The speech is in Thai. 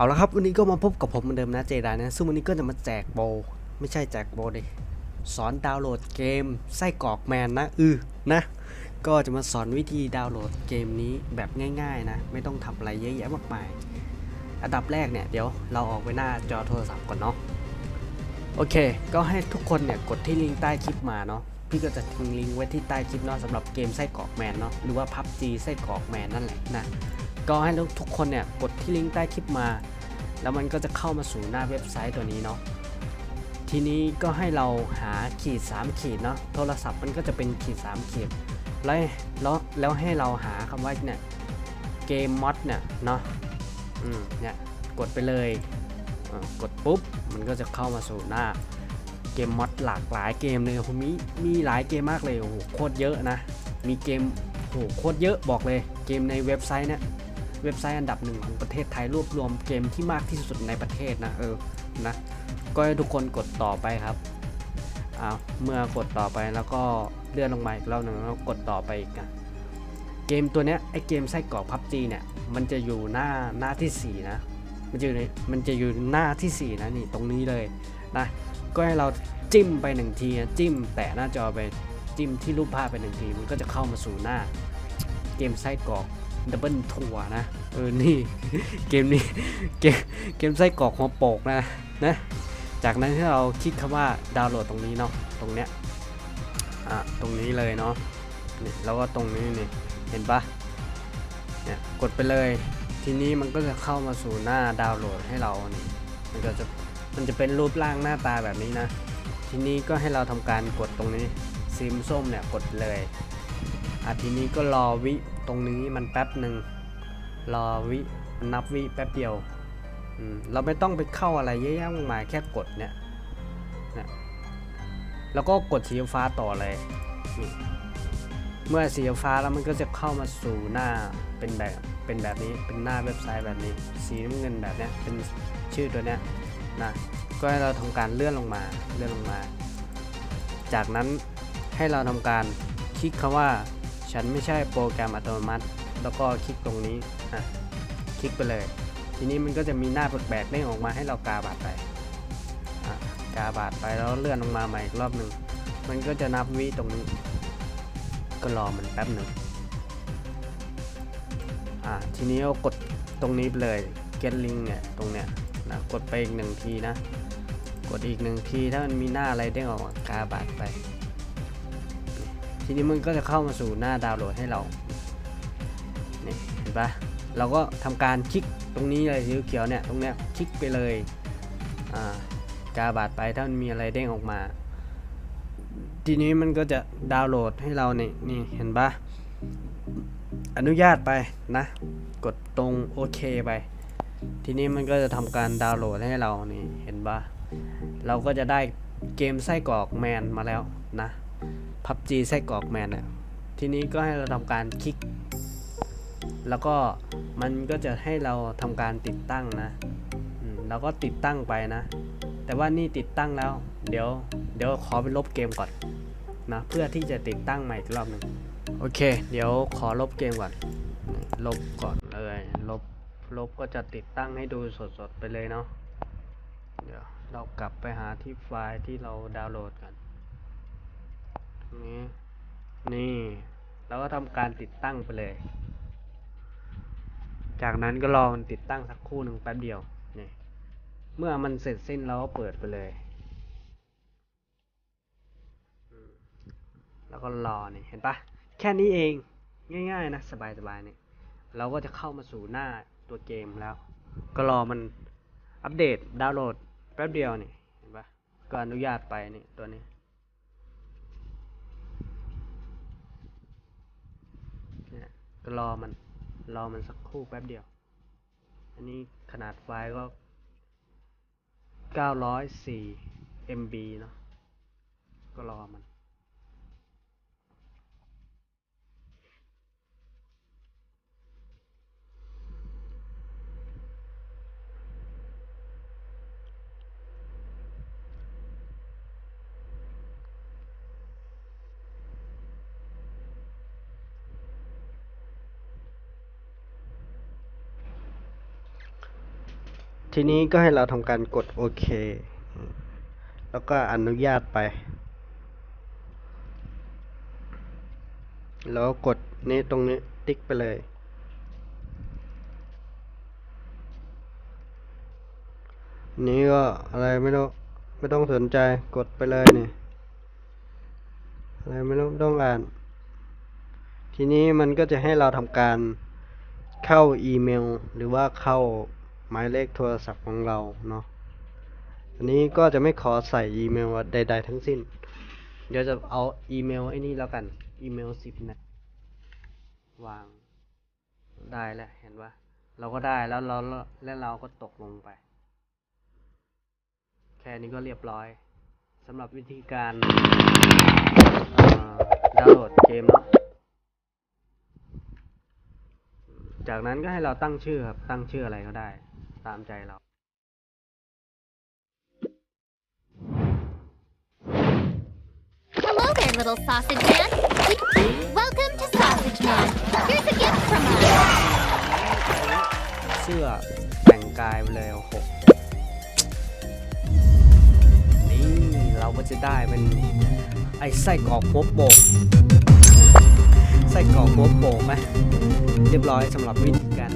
เอาละครับวันนี้ก็มาพบกับผมเหมือนเดิมนะเจไดนะซึ่งวันนี้ก็จะมาแจกโบไม่ใช่แจกโบดิสอนดาวน์โหลดเกมไส้กรอกแมนนะอือนะก็จะมาสอนวิธีดาวน์โหลดเกมนี้แบบง่าย ๆนะ ไม่ต้องทำอะไรเยอะแยะมากมาย อันดับแรกเนี่ยเดี๋ยวเราออกไปหน้าจอโทรศัพท์ก่อนเนาะโอเค ก็ให้ทุกคนเนี่ยกดที่ลิงก์ใต้คลิปมาเนาะพี่ก็จะทิ้งลิงก์ไว้ที่ใต้คลิปเนาะสำหรับเกมไส้กรอกแมนเนาะหรือว่าพับจีไส้กรอกแมนนั่นแหละนะ ก็ให้ทุกคนเนี่ยกดที่ลิงก์ใต้คลิปมา แล้วมันก็จะเข้ามาสู่หน้าเว็บไซต์ตัวนี้เนาะทีนี้ก็ให้เราหาขีด 3 ขีดเนาะโทรศัพท์มันก็จะเป็นขีด 3 ขีดแล้วแล้วแล้วให้เราหาคำว่าเนี่ยเกมมอดเนี่ยเนาะอืมเนี่ยกดไปเลยกดปุ๊บมันก็จะเข้ามาสู่หน้าเกมมอดหลากหลายเกมเลยผมมีมีหลายเกมมากเลยโอ้โหโคตรเยอะนะ มีเกมโอ้โหโคตรเยอะบอกเลยเกมในเว็บไซต์เนี่ย เว็บไซต์อันดับหนึ่งของประเทศไทยรวบรวมเกมที่มากที่สุดในประเทศนะเออนะก็ให้ทุกคนกดต่อไปครับอ้าวเมื่อกดต่อไปแล้วก็เลื่อนลงมาอีกรอบหนึ่งแล้วกดต่อไปอีกนะเกมตัวเนี้ยไอเกมไส้กรอกพับจีเนี่ยมันจะอยู่หน้าหน้าที่สี่นะมันจะอยู่ในมันจะอยู่หน้าที่สี่นะนี่ตรงนี้เลยนะก็ให้เราจิ้มไปหนึ่งทีนะจิ้มแตะหน้าจอไปจิ้มที่รูปภาพไปหนึ่งทีมันก็จะเข้ามาสู่หน้าเกมไส้กรอก ดับเบิลทัวนะเออนี่เกมนี้เกมเกมไส้กรอกหัวโปกนะนะจากนั้นที่เราคลิกคำว่าดาวน์โหลดตรงนี้เนาะตรงเนี้ยอะตรงนี้เลยเนาะนี่แล้วก็ตรงนี้นี่เห็นปะเนี่ยกดไปเลย ทีนี้มันก็จะเข้ามาสู่หน้าดาวน์โหลดให้เรานี่มันก็จะมันจะเป็นรูปร่างหน้าตาแบบนี้นะ ทีนี้ก็ให้เราทำการกดตรงนี้ซิมส้มเนี่ยกดเลยอะทีนี้ก็รอวิ ตรงนี้มันแป๊บหนึ่งรอวิมันนับวิแป๊บเดียวเราไม่ต้องไปเข้าอะไรเยอะแยะมากมายแค่กดเนี่ยนะแล้วก็กดสีฟ้าต่อเลยนี่เมื่อสีฟ้าแล้วมันก็จะเข้ามาสู่หน้าเป็นแบบเป็นแบบนี้เป็นหน้าเว็บไซต์แบบนี้ สีน้ำเงินแบบเนี้ยเป็นชื่อตัวเนี้ยนะก็ให้เราทำการเลื่อนลงมาเลื่อนลงมา จากนั้นให้เราทำการคลิกคำว่า ฉันไม่ใช่โปรแกรมอัตโนมัติ แล้วก็คลิกตรงนี้อะคลิกไปเลย ทีนี้มันก็จะมีหน้าแปลกๆเด้งออกมาให้เรากาบัตรไปกาบัตรไปแล้วเลื่อนลงมาใหม่อีกรอบหนึ่งมันก็จะนับวิตรงนี้ ก็รอมันแป๊บหนึ่งอะทีนี้เรากดตรงนี้ไปเลย get link เนี่ยตรงเนี้ยนะกดไปอีกหนึ่งทีนะ กดอีกหนึ่งทีถ้ามันมีหน้าอะไรเด้งออกมากาบัตรไป ทีนี้มันก็จะเข้ามาสู่หน้าดาวน์โหลดให้เรานี่เห็นปะเราก็ทำการคลิกตรงนี้เลยสีเขียวเนี่ยตรงเนี้ยคลิกไปเลยอ่ากาบาดไปถ้ามันมีอะไรเด้งออกมา ทีนี้มันก็จะดาวน์โหลดให้เราเนี่ยนี่เห็นปะอนุญาตไปนะ กดตรงโอเคไป ทีนี้มันก็จะทำการดาวน์โหลดให้เรานี่เห็นปะเราก็จะได้เกมไส้กรอกแมนมาแล้วนะ พับจีไส้กรอกแมนเนี่ยทีนี้ก็ให้เราทำการคลิก แล้วก็มันก็จะให้เราทำการติดตั้งนะเราก็ติดตั้งไปนะ แต่ว่านี่ติดตั้งแล้ว เดี๋ยวเดี๋ยวขอไปลบเกมก่อนนะเพื่อที่จะติดตั้งใหม่อีกรอบหนึ่งโอเค เดี๋ยวขอลบเกมก่อน ลบก่อนเลยลบลบก็จะติดตั้งให้ดูสดๆไปเลยเนาะเดี๋ยวเรากลับไปหาที่ไฟล์ที่เราดาวน์โหลดกัน นี้นี่เราก็ทำการติดตั้งไปเลย จากนั้นก็รอมันติดตั้งสักคู่หนึ่งแป๊บเดียวนี่เมื่อมันเสร็จสิ้นเราก็เปิดไปเลย แล้วก็รอนี่เห็นปะแค่นี้เองง่ายๆนะสบายๆเนี่ยเราก็จะเข้ามาสู่หน้าตัวเกมแล้ว ก็รอมันอัปเดตดาวน์โหลดแป๊บเดียวนี่เห็นปะก็อนุญาตไปนี่ตัวนี้ เนี่ยก็ รอมัน รอมันสักครู่แป๊บเดียว อันนี้ขนาดไฟล์ก็ 904 MB เนาะก็รอมัน ทีนี้ก็ให้เราทำการกดโอเค แล้วก็อนุญาตไป แล้วกดนี้ตรงนี้ติ๊กไปเลย นี้ก็อะไรไม่ต้องไม่ต้องสนใจกดไปเลยนี่อะไรไม่ต้องต้องอ่าน ทีนี้มันก็จะให้เราทำการเข้าอีเมล หรือว่าเข้า หมายเลขโทรศัพท์ของเราเนาะอันนี้ก็จะไม่ขอใส่อีเมลใด ๆ ทั้งสิ้น เดี๋ยวจะเอาอีเมลไอ้นี่แล้วกัน อีเมลสิบนะวางได้แล้วเห็นว่าเราก็ได้แล้วเราแล้วเราก็ตกลงไป แค่นี้ก็เรียบร้อยสำหรับวิธีการดาวน์โหลดเกมเนาะจากนั้นก็ให้เราตั้งชื่อครับ ตั้งชื่ออะไรก็ได้ ตามใจเรา Hello there, little sausage man. Welcome to Sausage Man. Here's a gift from us. เสื้อแต่งกายไปเลยโอ้โหนี่เราก็จะได้เป็นไอ้ไส้กรอกหัวโป่งไส้กรอกหัวโป่งไหมเรียบร้อยสำหรับวิธีการ